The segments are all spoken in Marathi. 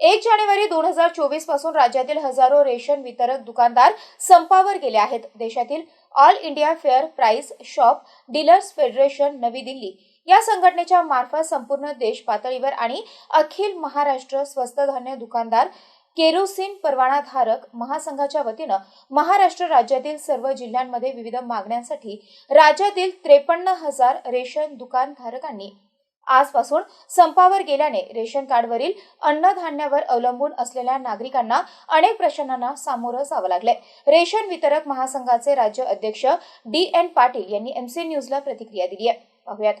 एक जानेवारी दोन हजार चोवीसपासून राज्यातील हजारो रेशन वितरक दुकानदार संपावर गेले आहेत. देशातील all India fair price shop dealers federation Navi Delhi या संघटनेच्या मार्फत संपूर्ण देश पातळीवर आणि अखिल महाराष्ट्र स्वस्त धान्य दुकानदार केरोसिन परवानाधारक महासंघाच्या वतीनं महाराष्ट्र राज्यातील सर्व जिल्ह्यांमध्ये विविध मागण्यांसाठी राज्यातील त्रेपन्न हजार रेशन दुकानधारकांनी आजपासून संपावर गेल्याने रेशन कार्डवरील अन्नधान्यावर अवलंबून असलेल्या नागरिकांना अनेक प्रश्नांना सामोरं जावं लागलंय. रेशन वितरक महासंघाचे राज्य अध्यक्ष डी एन पाटील यांनी एमसी न्यूजला प्रतिक्रिया दिली आहे पाहुयात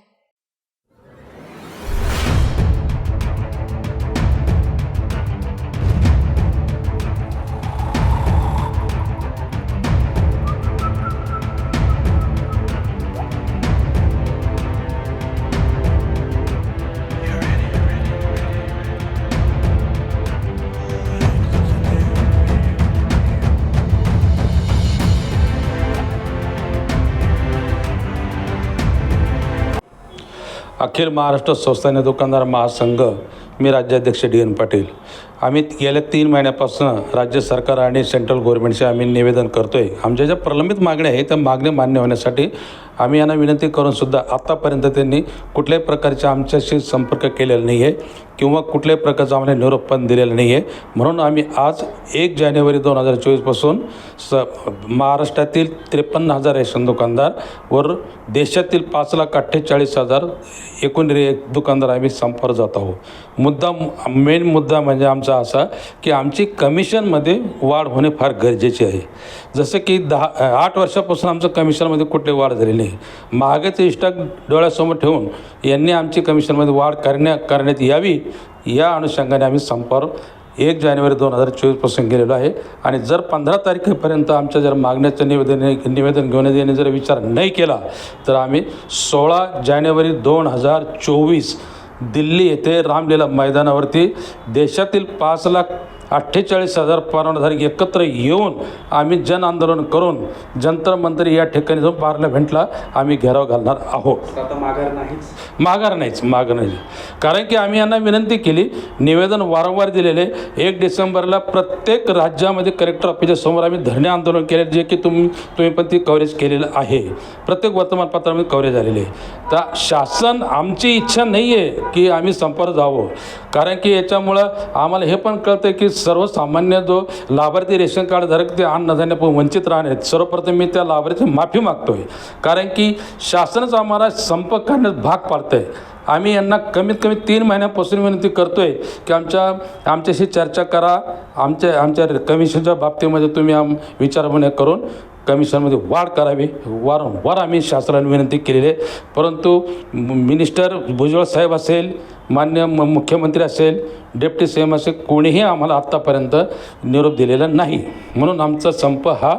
अखिल महाराष्ट्र स्वस्तान्य दुकानदार महासंघ मी राज्याध्यक्ष डी एन पाटील. आम्ही गेल्या तीन महिन्यापासून राज्य सरकार आणि सेंट्रल गव्हर्नमेंटशी आम्ही निवेदन करतो आहे आमच्या ज्या प्रलंबित मागण्या आहेत त्या मागण्या मान्य होण्यासाठी आम्ही यांना विनंती करूनसुद्धा आत्तापर्यंत त्यांनी कुठल्याही प्रकारचे आमच्याशी संपर्क केलेला नाही आहे किंवा कुठल्याही प्रकारचा आम्हाला निरोप पण दिलेला नाही आहे म्हणून आम्ही आज एक जानेवारी दोन हजार चोवीसपासून स महाराष्ट्रातील त्रेपन्न हजार रेशन दुकानदार वर देशातील पाच लाख अठ्ठेचाळीस हजार एकूण रे दुकानदार आम्ही संपावर जात आहोत. मुद्दा मेन मुद्दा म्हणजे आमचा असा की आमची कमिशनमध्ये वाढ होणे फार गरजेचे आहे. जसं की दहा आठ वर्षापासून आमचं कमिशनमध्ये कुठली वाढ झाली नाही. महागाचं इष्टक डोळ्यासमोर ठेवून यांनी आमची कमिशनमध्ये वाढ करण्या करण्यात यावी या अनुषंगाने आम्ही संपावर एक जानेवारी दोन हजार चोवीसपासून गेलेलो आहे. आणि जर पंधरा तारखेपर्यंत आमच्या जर मागण्याचं निवेदन निवेदन घेऊन येणे जर विचार नाही केला तर आम्ही सोळा जानेवारी दोन हजार चोवीस दिल्ली येथे रामलीला मैदानावरती देशातील पाच लाख अठ्ठेचाळीस हजार परवानाधारक एकत्र येऊन आम्ही जन आंदोलन करून जंतर मंतर या ठिकाणी जाऊन पार्लमेंटला आम्ही घेराव घालणार आहोत. माघार नाहीच. माघार नाहीच माघार नाही कारण की आम्ही यांना विनंती केली निवेदन वारंवार दिलेले. एक डिसेंबरला प्रत्येक राज्यामध्ये कलेक्टर ऑफिसच्या समोर आम्ही धरणे आंदोलन केले जे की तुम्ही तुम्ही पण ती कव्हरेज केलेलं आहे. प्रत्येक वर्तमानपत्रामध्ये कव्हरेज झालेले. आहे तर शासन आमची इच्छा नाही आहे की आम्ही संपर्क जावं. कारण की याच्यामुळं आम्हाला हे पण कळतं की सर्वसामान्य जो लाभार्थी रेशन कार्ड धारक ते अन्नधान्यापासून वंचित राहण्यात सर्वप्रथम मी त्या लाभार्थी माफी मागतो आहे कारण की शासनच आम्हाला संप करण्यात भाग पाडतं आहे आम्ही यांना कमीत कमी तीन महिन्यापासून विनंती करतो आहे की आमच्या आमच्याशी चर्चा करा. आमच्या आमच्या कमिशनच्या बाबतीमध्ये तुम्ही आम विचारविनिमय करून कमिशनमध्ये वाढ करावी. वारंवार आम्ही शासनाने विनंती केलेली आहे. परंतु मिनिस्टर भुजबळ साहेब असेल मान्य म मुख्यमंत्री असेल डेप्टी सी एम असेल कोणीही आम्हाला आत्तापर्यंत निरोप दिलेला नाही. म्हणून आमचा संप हा